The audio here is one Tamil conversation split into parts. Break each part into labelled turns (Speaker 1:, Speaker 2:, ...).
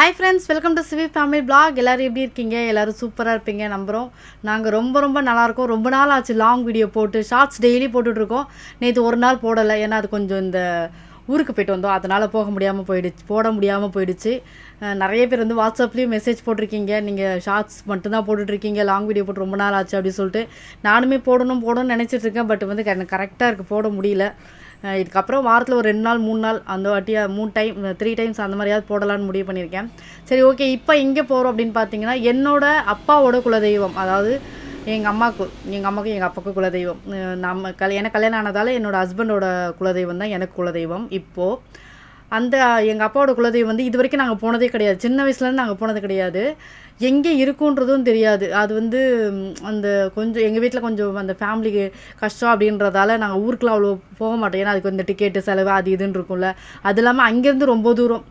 Speaker 1: Hi friends welcome to CV family vlog எல்லோரும் எப்படி இருக்கீங்க? எல்லோரும் சூப்பராக இருப்பீங்க நம்புகிறோம் நாங்கள் ரொம்ப ரொம்ப நல்லாயிருக்கோம் ரொம்ப நாள் ஆச்சு லாங் வீடியோ போட்டு ஷார்ட்ஸ் டெய்லி போட்டுட்ருக்கோம் நேற்று ஒரு நாள் போடலை ஏன்னா அது கொஞ்சம் இந்த ஊருக்கு போயிட்டு வந்தோம். அதனால் போக முடியாமல் போயிடுச்சு போட முடியாமல் போயிடுச்சு. நிறைய பேர் வந்து வாட்ஸ்அப்லேயும் மெசேஜ் போட்டிருக்கீங்க. நீங்கள் ஷார்ட்ஸ் மட்டும்தான் போட்டுட்ருக்கீங்க லாங் வீடியோ போட்டு ரொம்ப நாள் ஆச்சு அப்படின்னு சொல்லிட்டு. நானுமே போடணும் போடணும்னு நினச்சிட்ருக்கேன் பட் வந்து கரெக்டாக இருக்குது போட முடியல. இதுக்கப்புறம் வாரத்தில் ஒரு ரெண்டு நாள் மூணு நாள் அந்த வாட்டியாக மூணு டைம் த்ரீ டைம்ஸ் அந்த மாதிரியாவது போடலான்னு முடிவு பண்ணியிருக்கேன். சரி ஓகே இப்போ எங்கே போகிறோம் அப்படின்னு பார்த்தீங்கன்னா என்னோட அப்பாவோட குலதெய்வம் அதாவது எங்கள் அம்மாவுக்கு எங்கள் அம்மாவுக்கு எங்கள் அப்பாவுக்கு குலதெய்வம். நம்ம கல் எனக்கு கல்யாணம் ஆனதால் என்னோட ஹஸ்பண்டோட குலதெய்வம் தான் எனக்கு குலதெய்வம். இப்போது அந்த எங்கள் அப்பாவோட குலதெய்வம் வந்து இது வரைக்கும் நாங்கள் போனதே கிடையாது. சின்ன வயசுலேருந்து நாங்கள் போனது கிடையாது. எங்கே இருக்குன்றதும் தெரியாது. அது வந்து அந்த கொஞ்சம் எங்கள் வீட்டில் கொஞ்சம் அந்த ஃபேமிலிக்கு கஷ்டம் அப்படின்றதால நாங்கள் ஊருக்குலாம் அவ்வளோ போக மாட்டோம். ஏன்னா அதுக்கு இந்த டிக்கெட்டு செலவு அது இதுன்னு இருக்கும்ல. அது இல்லாமல் அங்கேருந்து ரொம்ப தூரம்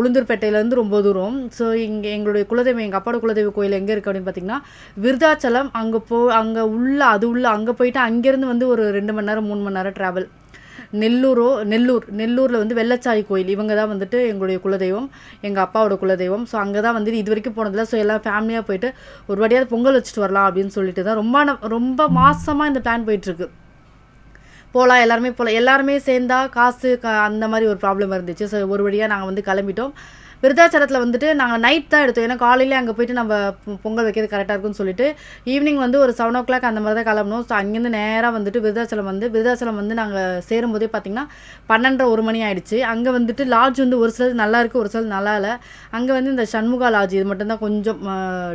Speaker 1: உளுந்தூர்பேட்டையிலேருந்து ரொம்ப தூரம். ஸோ இங்கே எங்களுடைய குலதெய்வம் எங்கள் அப்பாவோட குலதெய்வ கோயில் எங்கே இருக்குது அப்படின்னு பார்த்தீங்கன்னா விருதாச்சலம் அங்கே போ அங்கே உள்ள அது உள்ள அங்கே போயிட்டு அங்கேருந்து வந்து ஒரு ரெண்டு மணி நேரம் மூணு மணி நேரம் ட்ராவல் நெல்லூரோ நெல்லூர் நெல்லூரில் வந்து வெள்ளச்சாய் கோயில். இவங்க தான் வந்துட்டு எங்களுடைய குலதெய்வம் எங்கள் அப்பாவோட குலதெய்வம். ஸோ அங்கே தான் வந்துட்டு இது வரைக்கும் போனதில்ல. ஸோ எல்லாம் ஃபேமிலியாக போயிட்டு ஒரு வாட்டியாவது பொங்கல் வச்சுட்டு வரலாம் அப்படின்னு சொல்லிட்டு தான் ரொம்ப ந- ரொம்ப மாசமாக இந்த பிளான் போயிட்டுருக்கு. போகலாம் எல்லாருமே போகலாம் எல்லாருமே சேர்ந்தா காசு க அந்த மாதிரி ஒரு ப்ராப்ளம் இருந்துச்சு. ஸோ ஒரு வழியாக நாங்கள் வந்து கிளம்பிட்டோம். விருதாச்சலத்தில் வந்துட்டு நாங்கள் நைட் தான் எடுத்தோம். ஏன்னா காலையிலே அங்கே போயிட்டு நம்ம பொங்கல் வைக்கிறது கரெக்டாக இருக்கும்னு சொல்லிட்டு ஈவினிங் வந்து ஒரு செவன் ஓ கிளாக் அந்த மாதிரி தான் கிளம்பணும் ஸோ அங்கேருந்து நேராக வந்துட்டு விருதாச்சலம் வந்து விருதாச்சலம் வந்து நாங்கள் சேரும்போதே பார்த்தீங்கன்னா பன்னெண்டரை ஒரு மணி ஆயிடுச்சு. அங்கே வந்துட்டு லாட்ஜ் வந்து ஒரு சிலது நல்லா இருக்குது ஒரு சிலது நல்லா இல்லை. அங்கே வந்து இந்த சண்முகா லாட்ஜ் இது மட்டும்தான் கொஞ்சம்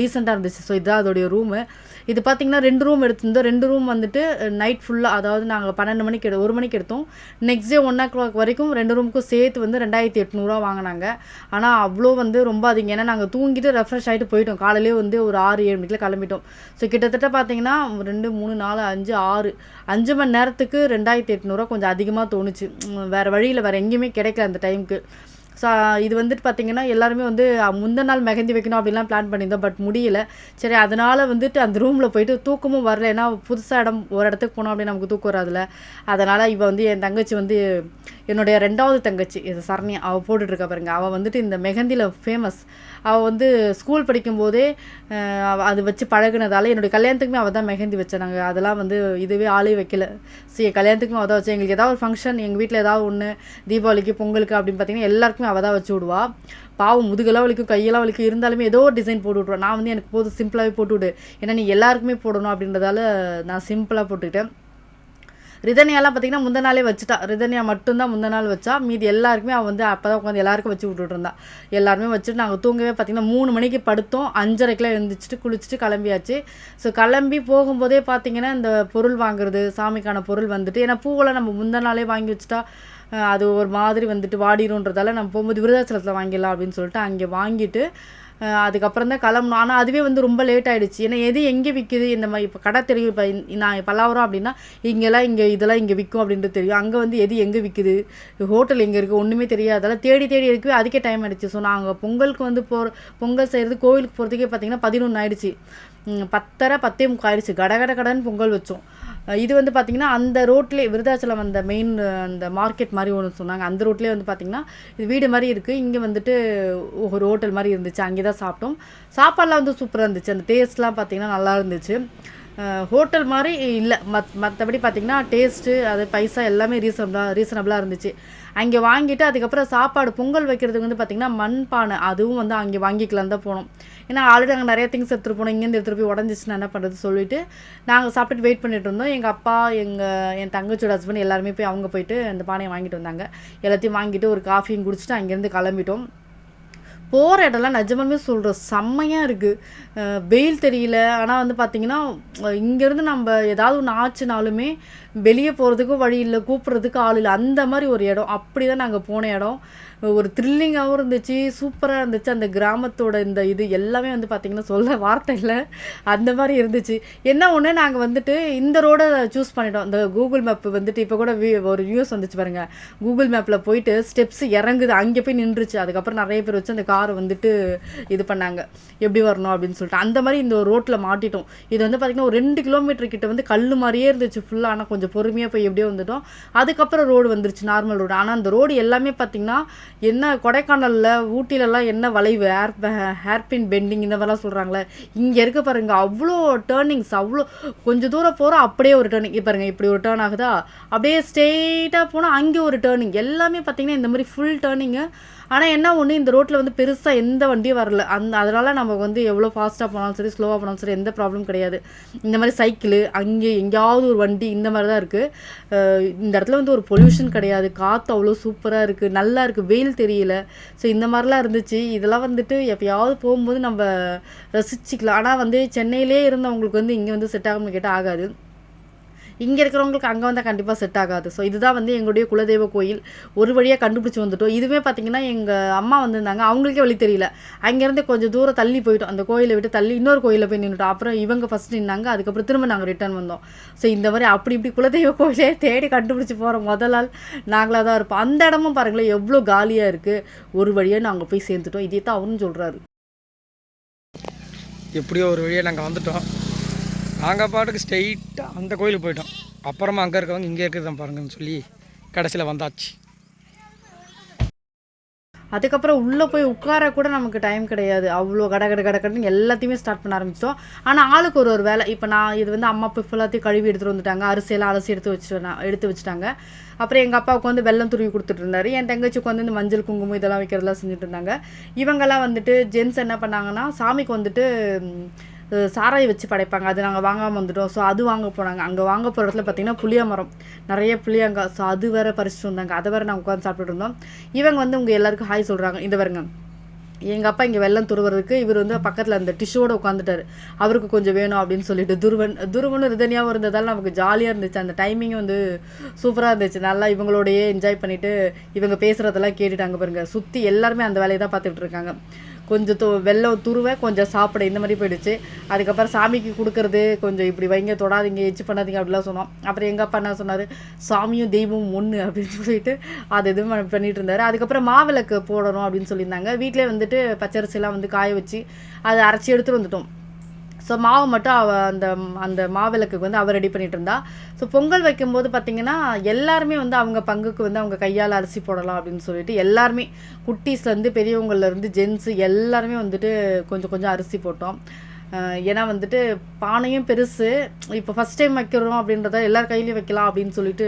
Speaker 1: டீசெண்டாக இருந்துச்சு. ஸோ இதுதான் அதோடைய ரூமு இது பார்த்தீங்கன்னா ரெண்டு ரூம் எடுத்திருந்தோம். ரெண்டு ரூம் வந்துட்டு நைட் ஃபுல்லாக அதாவது நாங்கள் பன்னெண்டு மணிக்கு எடு ஒரு மணிக்கு எடுத்தோம். Next day one o'clock வரைக்கும் ரெண்டு ரூமுக்கும் சேர்த்து வந்து ரெண்டாயிரத்தி எட்நூறுவா வாங்கினாங்க. ஆனால் அவ்வளோ வந்து ரொம்ப அதிகம். ஏன்னா நாங்கள் தூங்கிட்டு ரெஃப்ரெஷ் ஆகிட்டு போயிட்டோம். காலையிலே வந்து ஒரு ஆறு ஏழு மணிக்கில் கிளம்பிட்டோம். ஸோ கிட்டத்தட்ட பார்த்தீங்கன்னா ரெண்டு மூணு நாலு அஞ்சு ஆறு அஞ்சு மணி நேரத்துக்கு ரெண்டாயிரத்தி எட்நூறுவா கொஞ்சம் அதிகமாக தோணுச்சு. வேறு வழியில் வேறு எங்கேயுமே கிடைக்கல அந்த டைமுக்கு ஸோ இது வந்துட்டு பார்த்திங்கன்னா எல்லாருமே வந்து முந்த முந்தின நாள் மெஹந்தி வைக்கணும் அப்படிலாம் பிளான் பண்ணியிருந்தோம் பட் முடியல. சரி அதனால் வந்துட்டு அந்த ரூமில் போயிட்டு தூக்கமும் வரல. ஏன்னா புதுசாக இடம் ஒரு இடத்துக்கு போனோம் அப்படின்னு நமக்கு தூக்கம் வராதுல்ல. அதனால் இப்போ வந்து என் தங்கச்சி வந்து என்னுடைய ரெண்டாவது தங்கச்சி இது சரண்யா அவள் போட்டுட்ருக்கா பாருங்க. அவள் வந்துட்டு இந்த மெஹந்தியில் ஃபேமஸ் அவள் வந்து ஸ்கூல் படிக்கும்போதே அது வச்சு பழகுனதால என்னுடைய கல்யாணத்துக்குமே அவள் தான் மெஹந்தி வச்சேன் நாங்கள் அதெல்லாம் வந்து இதுவே ஆளே வைக்கல. சரி என் கல்யாணத்துக்குமே அவள் தான் வச்சேன் எங்களுக்கு ஏதாவது ஒரு ஃபங்க்ஷன் எங்கள் வீட்டில் ஏதாவது ஒன்று தீபாவளிக்கு பொங்கலுக்கு அப்படின்னு பார்த்தீங்கன்னா எல்லாருக்குமே அவள் தான் வச்சு விடுவா. பாவம் முதுகெல்லாம் வலிக்கும் கையெல்லாம் வலிக்கும் இருந்தாலுமே ஏதோ ஒரு டிசைன் போட்டு விட்ருவேன் நான் வந்து எனக்கு போதும் சிம்பிளாகவே போட்டு விடு. ஏன்னா நீ எல்லாருக்குமே போடணும் அப்படின்றதால நான் சிம்பிளாக போட்டுக்கிட்டேன். ரிதனியாலாம் பார்த்தீங்கன்னா முந்த நாளே வச்சுட்டா. ரிதனியா மட்டும்தான் முந்த நாள் வச்சா. மீதி எல்லாருக்குமே அவள் வந்து அப்போ தான் உட்காந்து எல்லாருக்கும் வச்சு விட்டுட்டு இருந்தா. எல்லாருமே வச்சுட்டு நாங்கள் தூங்கவே பார்த்தீங்கன்னா மூணு மணிக்கு படுத்தோம். அஞ்சரைக்கெலாம் எழுந்திரிச்சிட்டு குளிச்சுட்டு கிளம்பியாச்சு. ஸோ கிளம்பி போகும்போதே பார்த்தீங்கன்னா இந்த பொருள் வாங்குறது சாமிக்கான பொருள் வந்துட்டு ஏன்னா பூவெல்லாம் நம்ம முந்த நாளே வாங்கி வச்சுட்டா அது ஒரு மாதிரி வந்துட்டு வாடிருன்றதால நம்ம போகும்போது விருதாச்சலத்தில் வாங்கிடலாம் அப்படின்னு சொல்லிட்டு அங்கே வாங்கிட்டு அதுக்கப்புறம் தான் கிளம்பணும். ஆனால் அதுவே வந்து ரொம்ப லேட் ஆகிடுச்சு ஏன்னா எது எங்கே விற்கிது இந்த மாதிரி இப்போ கடை தெரியும். இப்போ நான் பல்லாவரம் அப்படின்னா இங்கெல்லாம் இங்கே இதெல்லாம் இங்கே விற்கும் அப்படின்றது தெரியும். அங்கே வந்து எது எங்கே விற்கிது ஹோட்டல் எங்கே இருக்குது ஒன்றுமே தெரியாதால தேடி தேடி இருக்கவே அதுக்கே டைம் ஆகிடுச்சு ஸோ நாங்கள் பொங்கலுக்கு வந்து போகிற பொங்கல் செய்கிறது கோவிலுக்கு போகிறதுக்கே பார்த்தீங்கன்னா பதினொன்று ஆயிடுச்சு. பத்தரை பத்தே முக்கால் ஆயிடுச்சு. கட கட கடன்னு பொங்கல் வச்சோம். இது வந்து பார்த்திங்கன்னா அந்த ரோட்லேயே விருதாச்சலம் அந்த மெயின் அந்த மார்க்கெட் மாதிரி ஒன்று சொன்னாங்க. அந்த ரோட்லேயே வந்து பார்த்திங்கன்னா இது வீடு மாதிரி இருக்குது இங்கே வந்துட்டு ஒரு ஹோட்டல் மாதிரி இருந்துச்சு. அங்கே தான் சாப்பிட்டோம். சாப்பாடுலாம் வந்து சூப்பராக இருந்துச்சு. அந்த டேஸ்ட்லாம் பார்த்திங்கன்னா நல்லா இருந்துச்சு. ஹோட்டல் மாதிரி இல்லை. மத் மற்றபடி பார்த்திங்கன்னா டேஸ்ட்டு அது பைசா எல்லாமே ரீசனபிளாக ரீசனபிளாக இருந்துச்சு. அங்கே வாங்கிட்டு அதுக்கப்புறம் சாப்பாடு பொங்கல் வைக்கிறதுக்கு வந்து பார்த்திங்கன்னா மண்பானை அதுவும் வந்து அங்கே வாங்கிக்கலாம் தான் போனோம். ஏன்னா ஆல்ரெடி நாங்கள் நிறைய திங்ஸ் எடுத்துகிட்டு போனோம். இங்கேருந்து எடுத்துகிட்டு போய் உடஞ்சிச்சுன்னா என்ன பண்ணுறது சொல்லிட்டு நாங்கள் சாப்பிட்டுட்டு வெயிட் பண்ணிட்டு இருந்தோம். எங்கள் அப்பா எங்கள் என் தங்கச்சியோட ஹஸ்பண்ட் எல்லாருமே போய் அவங்க போயிட்டு அந்த பானையை வாங்கிட்டு வந்தாங்க. எல்லாத்தையும் வாங்கிட்டு ஒரு காஃபியும் குடிச்சிட்டு அங்கேருந்து கிளம்பிட்டோம். போகிற இடம்லாம் நிஜமாலுமே சொல்கிறோம் செம்மையாக இருக்குது வெயில் தெரியல. ஆனால் வந்து பார்த்திங்கன்னா இங்கேருந்து நம்ம ஏதாவது ஒன்று ஆச்சுனாலுமே வெளியே போகிறதுக்கும் வழி இல்லை கூப்பிட்றதுக்கு ஆள் இல்லை. அந்த மாதிரி ஒரு இடம். அப்படி தான் நாங்கள் போன இடம். ஒரு த்ரில்லிங்காகவும் இருந்துச்சு சூப்பராக இருந்துச்சு. அந்த கிராமத்தோட இந்த இது எல்லாமே வந்து பார்த்திங்கன்னா சொல்ல வார்த்தை இல்லை. அந்த மாதிரி இருந்துச்சு. என்ன ஒன்று நாங்கள் வந்துட்டு இந்த ரோடை சூஸ் பண்ணிட்டோம். இந்த கூகுள் மேப் வந்துட்டு இப்போ கூட வி- ஒரு நியூஸ் வந்துச்சு பாருங்கள் கூகுள் மேப்பில் போயிட்டு ஸ்டெப்ஸ் இறங்குது. அங்கே போய் நின்றுச்சு. அதுக்கப்புறம் நிறைய பேர் வச்சு அந்த காரை வந்துட்டு இது பண்ணாங்க. எப்படி வரணும் அப்படின்னு சொல்லிட்டு. அந்த மாதிரி இந்த ரோட்டில் மாட்டிட்டோம். இது வந்து பார்த்திங்கன்னா ஒரு ரெண்டு கிலோமீட்டர் கிட்ட வந்து கல் மாதிரியே இருந்துச்சு. ஃபுல்லாக ஆனால் கொஞ்சம் பொறுமையாக போய் எப்படியோ வந்துட்டோம். அதுக்கப்புறம் ரோடு வந்துருச்சு. நார்மல் ரோடு ஆனால் அந்த ரோடு எல்லாமே பார்த்திங்கன்னா என்ன கொடைக்கானலில் ஊட்டிலலாம் என்ன வளைவு? ஹேர் ஹேர்பின் பெண்டிங் இந்த மாதிரிலாம் சொல்கிறாங்களே இங்கே இருக்க பாருங்க அவ்வளோ டேர்னிங்ஸ் அவ்வளோ கொஞ்சம் தூரம் போகிறோம் அப்படியே ஒரு டேர்னிங் பாருங்கள் பாருங்க இப்படி ஒரு டேர்ன் ஆகுதா? அப்படியே ஸ்ட்ரெயிட்டாக போனால் அங்கே ஒரு டேர்னிங் எல்லாமே பார்த்திங்கன்னா இந்த மாதிரி ஃபுல் டேர்னிங்கு ஆனால் என்ன ஒன்று இந்த ரோட்டில் வந்து பெருசாக எந்த வண்டியும் வரல. அந்த அதனால் நம்ம வந்து எவ்வளோ ஃபாஸ்ட்டாக போனாலும் சரி ஸ்லோவாக போனாலும் சரி எந்த ப்ராப்ளம் கிடையாது. இந்த மாதிரி சைக்கிளு அங்கே எங்கேயாவது ஒரு வண்டி இந்த மாதிரி தான் இருக்குது இந்த இடத்துல வந்து ஒரு பொல்யூஷன் கிடையாது. காற்று அவ்வளோ சூப்பராக இருக்குது நல்லா இருக்குது வெயில் தெரியல. ஸோ இந்த மாதிரிலாம் இருந்துச்சு. இதெல்லாம் வந்துட்டு எப்பயாவது போகும்போது நம்ம ரசிச்சுக்கலாம். ஆனால் வந்து சென்னையிலே இருந்தவங்களுக்கு வந்து இங்கே வந்து செட் ஆகும்னு கேட்டால் ஆகாது. இங்கே இருக்கிறவங்களுக்கு அங்கே வந்தால் கண்டிப்பாக செட் ஆகாது. ஸோ இதுதான் வந்து எங்களுடைய குலதெய்வ கோயில். ஒரு வழியாக கண்டுபிடிச்சி வந்துட்டோம். இதுவே பார்த்தீங்கன்னா எங்கள் அம்மா வந்திருந்தாங்க. அவங்களுக்கே வழி தெரியல. அங்கேருந்து கொஞ்சம் தூரம் தள்ளி போயிட்டோம். அந்த கோயிலை விட்டு தள்ளி இன்னொரு கோயிலில் போய் நின்றுட்டோம் அப்புறம் இவங்க ஃபஸ்ட் நின்னாங்க. அதுக்கப்புறம் திரும்ப நாங்கள் ரிட்டர்ன் வந்தோம். ஸோ இந்த மாதிரி அப்படி இப்படி குலதெய்வ கோயிலே தேடி கண்டுபிடிச்சி போகிற முதல் நாள் நாங்களாக தான் இருப்போம். அந்த இடமும் பாருங்களேன் எவ்வளோ காலியாக இருக்குது ஒரு வழியாக நாங்கள் போய் சேர்ந்துட்டோம். இதே தான் அவரும் சொல்கிறாரு
Speaker 2: எப்படியோ ஒரு வழியாக நாங்கள் வந்துட்டோம். நாங்கள் பாட்டுக்கு ஸ்ட்ரெயிட்டாக அந்த கோயிலுக்கு போயிட்டோம். அப்புறமா அங்கே இருக்கவங்க இங்கே இருக்கிறதான் பாருங்கன்னு சொல்லி கடைசியில் வந்தாச்சு.
Speaker 1: அதுக்கப்புறம் உள்ளே போய் உட்கார கூட நமக்கு டைம் கிடையாது. அவ்வளோ கட கட கட கடன்னு எல்லாத்தையுமே ஸ்டார்ட் பண்ண ஆரம்பிச்சிட்டோம். ஆனால் ஆளுக்கு ஒரு ஒரு வேலை. இப்போ நான் இது வந்து அம்மா அப்பா ஃபுல்லாத்தையும் கழுவி எடுத்துகிட்டு வந்துட்டாங்க. அரிசியெல்லாம் அலசி எடுத்து வச்சுட்டு எடுத்து வச்சுட்டாங்க. அப்புறம் எங்கள் அப்பாவுக்கு வந்து வெள்ளம் துருவி கொடுத்துட்டு இருந்தாரு. என் தங்கச்சிக்கு வந்து இந்த மஞ்சள் குங்குமம் இதெல்லாம் வைக்கிறதெல்லாம் செஞ்சுட்டு இருந்தாங்க. இவங்கெல்லாம் வந்துட்டு ஜென்ஸ் என்ன பண்ணாங்கன்னா சாமிக்கு வந்துட்டு ம், சாராய் வச்சு படைப்பாங்க. அது நாங்கள் வாங்காமல் வந்துட்டோம். ஸோ அது வாங்க போனாங்க. அங்கே வாங்க போகிற இடத்துல பார்த்திங்கன்னா புளிய மரம் நிறைய புளியங்காய். ஸோ அது வேறு பறிச்சுட்டு வந்தாங்க. அதை வேறு நாங்கள் உட்காந்து சாப்பிட்டுட்டு இருந்தோம். இவங்க வந்து உங்கள் எல்லாருக்கும் ஹாய் சொல்கிறாங்க இந்த வருங்க எங்கள் அப்பா இங்கே வெள்ளம் துருவுறதுக்கு இவர் வந்து பக்கத்தில் அந்த டிஷ்ஷோட உட்காந்துட்டார் அவருக்கு கொஞ்சம் வேணும் அப்படின்னு சொல்லிட்டு துருவன் துருவனும் ரிதனியாகவும் இருந்ததால் நமக்கு ஜாலியாக இருந்துச்சு. அந்த டைமிங் வந்து சூப்பராக இருந்துச்சு. நல்லா இவங்களோடையே என்ஜாய் பண்ணிவிட்டு இவங்க பேசுகிறதெல்லாம் கேட்டுட்டாங்க பாருங்கள் சுற்றி எல்லாருமே அந்த வேலையை தான் பார்த்துட்டு இருக்காங்க. கொஞ்சம் து வெள்ளம் துருவ கொஞ்சம் சாப்பிட இந்த மாதிரி போயிடுச்சு. அதுக்கப்புறம் சாமிக்கு கொடுக்கறது கொஞ்சம் இப்படி வைங்க தொடாதீங்க எச்சு பண்ணாதீங்க அப்படிலாம் சொன்னோம். அப்புறம் எங்கள் அப்பா என்ன சொன்னார்? சாமியும் தெய்வமும் ஒன்று அப்படின்னு சொல்லிட்டு அது எதுவும் பண்ணிகிட்டு இருந்தார். அதுக்கப்புறம் மாவிளக்கு போடணும் அப்படின்னு சொல்லியிருந்தாங்க. வீட்டிலே வந்துட்டு பச்சரிசிலாம் வந்து காய வச்சு அதை அரைச்சி எடுத்துகிட்டு வந்துட்டோம். ஸோ மாவு மட்டும் அவ அந்த அந்த மாவிளக்குக்கு வந்து அவள் ரெடி பண்ணிகிட்டு இருந்தா ஸோ பொங்கல் வைக்கும்போது பார்த்தீங்கன்னா எல்லாருமே வந்து அவங்க பங்குக்கு வந்து அவங்க கையால் அரிசி போடலாம் அப்படின்னு சொல்லிட்டு எல்லாருமே குட்டீஸ்லேருந்து பெரியவங்கள்லேருந்து ஜென்ஸு எல்லாருமே வந்துட்டு கொஞ்சம் கொஞ்சம் அரிசி போட்டோம். ஏன்னா வந்துட்டு பானையும் பெருசு. இப்போ ஃபஸ்ட் டைம் வைக்கிறோம் அப்படின்றத எல்லார் கையிலையும் வைக்கலாம் அப்படின்னு சொல்லிட்டு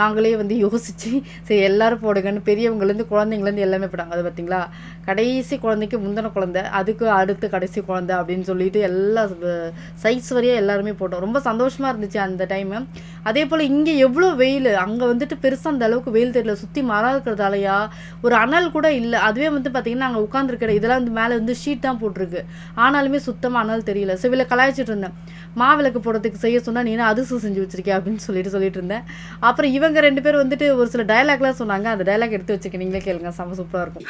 Speaker 1: நாங்களே வந்து யோசிச்சு சரி எல்லாரும் போடுங்கன்னு பெரியவங்கலேருந்து குழந்தைங்கலேருந்து எல்லாமே போட்டாங்க. அது பார்த்தீங்களா கடைசி குழந்தைக்கு முந்தின குழந்தை அதுக்கு அடுத்து கடைசி குழந்தை அப்படின்னு சொல்லிட்டு எல்லா சைஸ் வரையும் எல்லாருமே போட்டோம். ரொம்ப சந்தோஷமாக இருந்துச்சு அந்த டைமு அதே போல் இங்கே எவ்வளோ வெயில்? அங்கே வந்துட்டு பெருசாக அந்த அளவுக்கு வெயில் தெரியல. சுற்றி மரம் இருக்கிறதாலையா? ஒரு அனல் கூட இல்லை. அதுவே வந்து பார்த்திங்கன்னா நாங்கள் உட்காந்துருக்கிற இதெல்லாம் வந்து மேலே வந்து ஷீட் தான் போட்டிருக்கு. ஆனாலுமே சுத்தமாக அனல் தெரியல. சிவில கலாய்ச்சிட்டு இருந்தேன். மாவிளக்கு போடுறதுக்கு செய்ய சொன்னால் நீ என்ன அதிர்ஷ்டம் செஞ்சு வச்சிருக்கியா? அப்படின்னு சொல்லிட்டு சொல்லிட்டு இருந்தேன். அப்புறம் இவங்க ரெண்டு பேர் வந்துட்டு ஒரு சில டயலாக்லாம் சொன்னாங்க. அந்த டயலாக் எடுத்து வச்சுக்க நீங்களே கேளுங்க. செம்ம சூப்பராக இருக்கும்.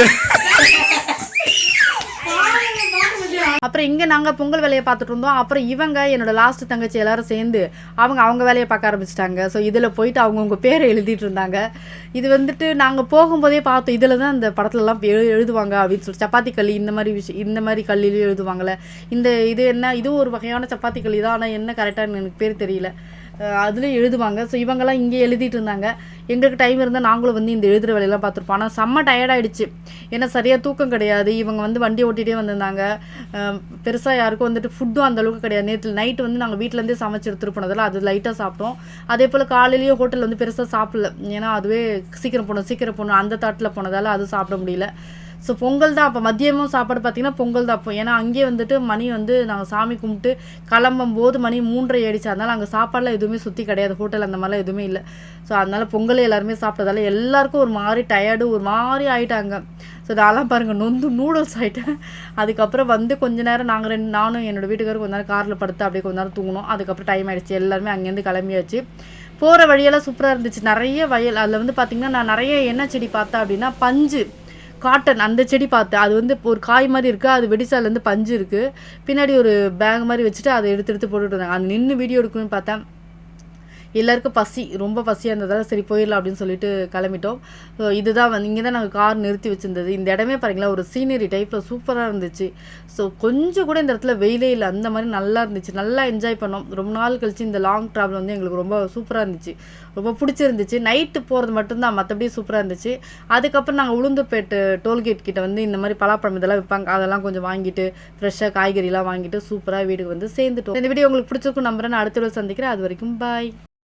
Speaker 1: அப்புறம் இங்கே நாங்கள் பொங்கல் வேலையை பார்த்துட்டு இருந்தோம். அப்புறம் இவங்க என்னோட லாஸ்ட் தங்கச்சி எல்லாரும் சேர்ந்து அவங்க அவங்க வேலையை பார்க்க ஆரம்பிச்சிட்டாங்க. ஸோ இதில் போயிட்டு அவங்கவுங்க பேரை எழுதிட்டு இருந்தாங்க. இது வந்துட்டு நாங்கள் போகும்போதே பார்த்தோம். இதில் தான் இந்த படத்துலலாம் எழு எழுதுவாங்க அப்படின்னு சொல்லி. சப்பாத்தி களி இந்த மாதிரி விஷயம் இந்த மாதிரி கல்லிலையும் எழுதுவாங்கள்ல இந்த இது என்ன இதுவும் ஒரு வகையான சப்பாத்தி களி தான். ஆனால் என்ன கரெக்டாக எனக்கு பேர் தெரியல. அதுலேயும் எழுதுவாங்க. ஸோ இவங்கெல்லாம் இங்கே எழுதிட்டு இருந்தாங்க. எங்களுக்கு டைம் இருந்தால் நாங்களும் வந்து இந்த எழுதுகிற வேலையெல்லாம் பார்த்துருப்போம். ஆனால் செம்ம டயர்டாயிடுச்சு ஏன்னா சரியாக தூக்கம் கிடையாது. இவங்க வந்து வண்டி ஓட்டிகிட்டே வந்திருந்தாங்க. பெருசாக யாருக்கும் வந்துட்டு ஃபுட்டும் அந்தளவுக்கு கிடையாது. நேற்று நைட்டு வந்து நாங்கள் வீட்டிலேருந்தே சமைச்சு எடுத்துகிட்டு போனதால் அது லைட்டாக சாப்பிட்டோம். அதே போல் காலையிலேயும் ஹோட்டலில் வந்து பெருசாக சாப்பிடல. ஏன்னா அதுவே சீக்கிரம் போகணும் சீக்கிரம் போகணும் அந்த தாட்டில் போனதால் அது சாப்பிட முடியல. ஸோ பொங்கல் தான். அப்போ மதியமும் சாப்பாடு பார்த்தீங்கன்னா பொங்கல் தான் அப்போ. ஏன்னா அங்கேயே வந்துட்டு மணி வந்து நாங்கள் சாமி கும்பிட்டு கிளம்பும் போது மணி மூன்றரை ஆயிடுச்சு. அதனால் அங்கே சாப்பாடுலாம் எதுவுமே சுற்றி கிடையாது. ஹோட்டல் அந்த மாதிரிலாம் எதுவுமே இல்லை. ஸோ அதனால் பொங்கல் எல்லாருமே சாப்பிட்டதால எல்லாருக்கும் ஒரு மாதிரி டயர்டு ஒரு மாதிரி ஆயிட்டாங்க. ஸோ அதெல்லாம் பாருங்கள் நொந்து நூடுல்ஸ் ஆகிட்டேன் அதுக்கப்புறம் வந்து கொஞ்ச நேரம் நாங்கள் ரெண்டு நானும் என்னோடய வீட்டுக்காரரும் கொஞ்ச நேரம் காரில் படுத்து அப்படியே கொஞ்ச நேரம் தூங்கணும் அதுக்கப்புறம் டைம் ஆகிடுச்சு எல்லாருமே அங்கேருந்து கிளம்பியாச்சு. போகிற வழியெல்லாம் சூப்பராக இருந்துச்சு. நிறைய வயல் அதில் வந்து பார்த்திங்கன்னா நான் நிறைய என்ன செடி பார்த்தேன் அப்படின்னா பஞ்சு. காட்டன் அந்த செடி பார்த்தேன் அது வந்து ஒரு காய் மாதிரி இருக்குது அது வெடிசாலேருந்து பஞ்சு இருக்குது பின்னாடி ஒரு பேக் மாதிரி வச்சுட்டு அதை எடுத்து எடுத்து போட்டுட்டு இருந்தாங்க. அது நின்று வீடியோ எடுக்கணும்னு பார்த்தேன். எல்லாருக்கும் பசி ரொம்ப பசியாக இருந்ததால் சரி போயிடலாம் அப்படின்னு சொல்லிட்டு கிளம்பிட்டோம். ஸோ இதுதான் வந்து இங்கே தான் நாங்கள் கார் நிறுத்தி வச்சுருந்தது. இந்த இடமே பாருங்களா ஒரு சீனரி டைப்பில் சூப்பராக இருந்துச்சு. ஸோ கொஞ்சம் கூட இந்த இடத்துல வெயிலே இல்லை. அந்த மாதிரி நல்லா இருந்துச்சு. நல்லா என்ஜாய் பண்ணோம். ரொம்ப நாள் கழிச்சு இந்த லாங் ட்ராவல் வந்து எங்களுக்கு ரொம்ப சூப்பராக இருந்துச்சு. ரொம்ப பிடிச்சிருந்துச்சு. நைட்டு போகிறது மட்டும்தான் மற்றபடி சூப்பராக இருந்துச்சு. அதுக்கப்புறம் நாங்கள் உளுந்துப்பேட்டு டோல்கேட் கிட்ட வந்து இந்த மாதிரி பலாப்பழம் இதெல்லாம் விற்பாங்க அதெல்லாம் கொஞ்சம் வாங்கிட்டு ஃப்ரெஷ்ஷாக காய்கறிலாம் வாங்கிட்டு சூப்பராக வீட்டுக்கு வந்து சேர்ந்துட்டோம். இந்த வீடியோ உங்களுக்கு பிடிச்சிருக்கும் நம்புறேன். நான் அடுத்த வேலை சந்திக்கிறேன். அது வரைக்கும் பாய்